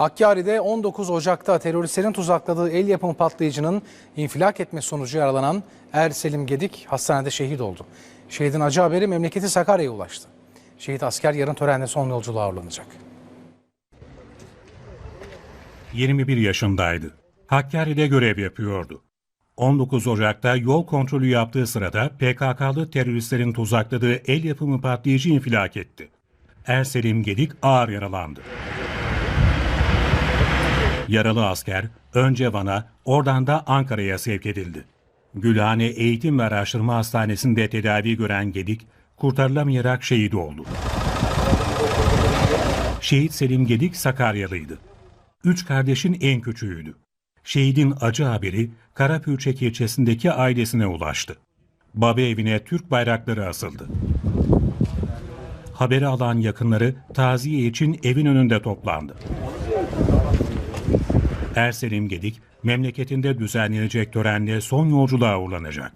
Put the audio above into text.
Hakkari'de 19 Ocak'ta teröristlerin tuzakladığı el yapımı patlayıcının infilak etme sonucu yaralanan Er Selim Gedik hastanede şehit oldu. Şehidin acı haberi memleketi Sakarya'ya ulaştı. Şehit asker yarın törenle son yolculuğa uğurlanacak. 21 yaşındaydı. Hakkari'de görev yapıyordu. 19 Ocak'ta yol kontrolü yaptığı sırada PKK'lı teröristlerin tuzakladığı el yapımı patlayıcı infilak etti. Erselim Gedik ağır yaralandı. Yaralı asker önce Van'a, oradan da Ankara'ya sevk edildi. Gülhane Eğitim ve Araştırma Hastanesi'nde tedavi gören Gedik, kurtarılamayarak şehit oldu. Şehit Selim Gedik Sakaryalıydı. Üç kardeşin en küçüğüydü. Şehidin acı haberi Karapürçek ilçesindeki ailesine ulaştı. Baba evine Türk bayrakları asıldı. Haberi alan yakınları taziye için evin önünde toplandı. Erselim Gedik memleketinde düzenlenecek törenle son yolculuğa uğurlanacak.